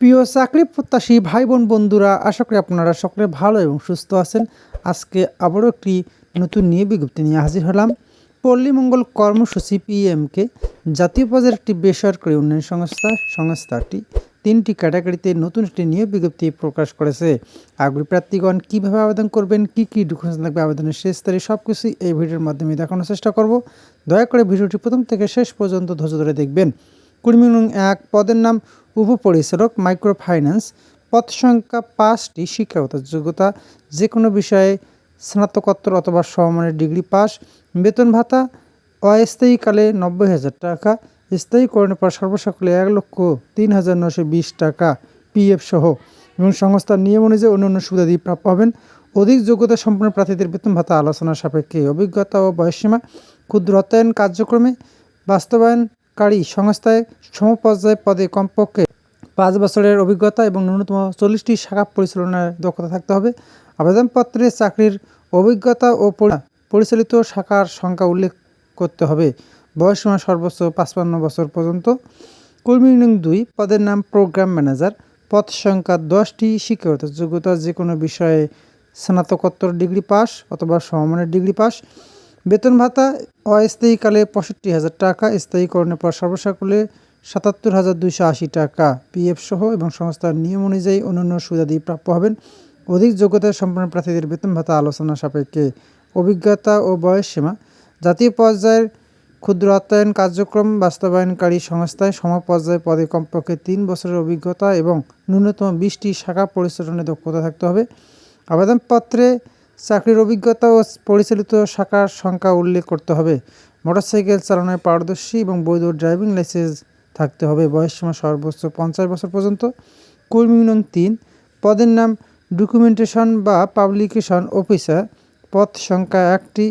প্রিয় চাকরি প্রত্যাশী ভাই বোন বন্ধুরা, আশা করি আপনারা সকলে ভালো এবং সুস্থ আছেন। আজকে আবারও একটি নতুন নিয়ে বিজ্ঞপ্তি নিয়ে হাজির হলাম। পল্লীমঙ্গল কর্মসূচি পিএমকে জাতীয় পর্যায়ের একটি বেসরকারি উন্নয়ন সংস্থা, সংস্থাটি তিনটি ক্যাটাগরিতে নতুন একটি নিয়োগ বিজ্ঞপ্তি প্রকাশ করেছে। আগ্রহী প্রার্থীগণ, কীভাবে আবেদন করবেন, কী কী ডকুমেন্টস লাগবে, আবেদনের শেষ তারিখ সব কিছুই এই ভিডিওর মাধ্যমে দেখানোর চেষ্টা করব। দয়া করে ভিডিওটি প্রথম থেকে শেষ পর্যন্ত ধৈর্য ধরে দেখবেন। কুড়ি নং এক পদের নাম উপপরিচালক মাইক্রো ফাইন্যান্স পদ সংখ্যা পাঁচটি, শিক্ষাগত যোগ্যতা যে কোনো বিষয়ে স্নাতকোত্তর অথবা সমমানের ডিগ্রি পাস, বেতন ভাতা, অস্থায়ীকালে নব্বই হাজার টাকা স্থায়ীকরণের পর সর্বসকলে এক লক্ষ তিন হাজার নশো বিশ টাকা পিএফ সহ এবং সংস্থার নিয়ম অনুযায়ী অন্যান্য সুবিধাদি প্রাপ্য হবেন অধিক যোগ্যতা সম্পন্ন প্রার্থীদের বেতন ভাতা আলোচনা সাপেক্ষে অভিজ্ঞতা ও বয়সসীমা, ক্ষুদ্র অর্থায়ন কার্যক্রমে বাস্তবায়নকারী সংস্থায় সমপর্যায় পদে কমপক্ষে পাঁচ বছরের অভিজ্ঞতা এবং ন্যূনতম চল্লিশটি শাখা পরিচালনার দক্ষতা থাকতে হবে। আবেদনপত্রে চাকরির অভিজ্ঞতা ও পরিচালিত শাখার সংখ্যা উল্লেখ করতে হবে। বয়সসীমা সর্বোচ্চ পাঁচপান্ন বছর পর্যন্ত। কর্মী দুই, পদের নাম প্রোগ্রাম ম্যানেজার। পদ সংখ্যা দশটি, শিক্ষাগত যোগ্যতা যে কোনো বিষয়ে স্নাতকোত্তর ডিগ্রি পাস অথবা সমমানের ডিগ্রি পাস। বেতন ভাতা অস্থায়ীকালে পঁয়ষট্টি হাজার টাকা, স্থায়ীকরণের পর সর্বসাকুলে সাতাত্তর হাজার দুইশো আশি টাকা পিএফ সহ এবং সংস্থার নিয়ম অনুযায়ী অন্যান্য সুবিধাদি প্রাপ্য হবেন। অধিক যোগ্যতা সম্পন্ন প্রার্থীদের বেতন ভাতা আলোচনা সাপেক্ষে অভিজ্ঞতা ও বয়স সীমা, জাতীয় পর্যায়ের ক্ষুদ্র অর্থায়ন কার্যক্রম বাস্তবায়নকারী সংস্থায় সমপর্যায় পদে কমপক্ষে তিন বছরের অভিজ্ঞতা এবং ন্যূনতম বিশটি শাখা পরিচালনায় দক্ষতা থাকতে হবে। আবেদনপত্রে চাকরির অভিজ্ঞতা ও পরিচালিত শাখার সংখ্যা উল্লেখ করতে হবে। মোটরসাইকেল চালানোয় পারদর্শী এবং বৈধ ড্রাইভিং লাইসেন্স থাকতে হবে। বয়সসীমা সর্বোচ্চ পঞ্চাশ বছর পর্যন্ত। কর্মী নং তিন। পদের নাম ডকুমেন্টেশন বা পাবলিকেশন অফিসার। পদ সংখ্যা একটি।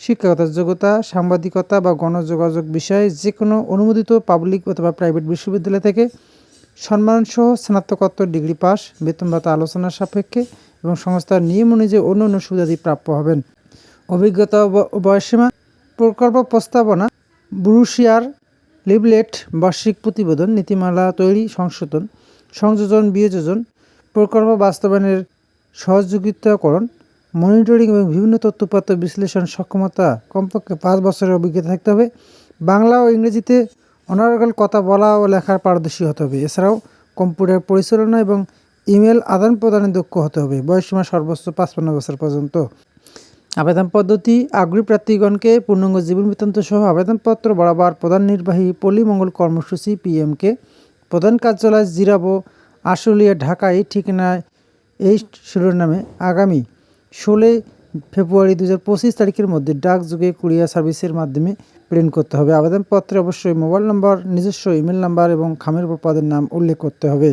শিক্ষাগত যোগ্যতা, সাংবাদিকতা বা গণযোগাযোগ বিষয়ে যে কোনো অনুমোদিত পাবলিক অথবা প্রাইভেট বিশ্ববিদ্যালয় থেকে সম্মানসহ স্নাতকোত্তর ডিগ্রি পাস, বেতন ভাতা আলোচনার সাপেক্ষে এবং সংস্থার নিয়ম অনুযায়ী অন্য অন্য সুবিধাদি প্রাপ্য হবেন। অভিজ্ঞতা বয়সীমা প্রকল্প প্রস্তাবনা, ব্রুশিয়ার লিবলেট বার্ষিক প্রতিবেদন, নীতিমালা তৈরি, সংশোধন, সংযোজন বিয়োজন প্রকল্প বাস্তবায়নের সহযোগিতাকরণ, মনিটরিং এবং বিভিন্ন তথ্যপত্র বিশ্লেষণ সক্ষমতা কমপক্ষে পাঁচ বছরের অভিজ্ঞতা থাকতে হবে। বাংলা ও ইংরেজিতে অনার্গল কথা বলা ও লেখার পারদর্শী হতে হবে। এছাড়াও কম্পিউটার পরিচালনা এবং ইমেল আদান প্রদানে দক্ষ হতে হবে। বয়সসীমা সর্বোচ্চ পাঁচপান্ন বছর পর্যন্ত। আবেদন পদ্ধতি, আগ্রহী প্রার্থীগণকে পূর্ণাঙ্গ জীবন বৃত্তান্ত সহ আবেদনপত্র বরাবর প্রধান নির্বাহী পল্লীমঙ্গল কর্মসূচি পিএমকে। প্রধান কার্যালয় জিরাবো, আশুলিয়া, ঢাকায় ঠিকানায় এই শিরোনামে আগামী ষোলোই ফেব্রুয়ারি দু পঁচিশ তারিখের মধ্যে ডাকযোগে কুরিয়ার সার্ভিসের মাধ্যমে প্রিন্ট করতে হবে। আবেদনপত্রে অবশ্যই মোবাইল নম্বর, নিজস্ব ইমেল নাম্বার এবং খামের উপর পদের নাম উল্লেখ করতে হবে।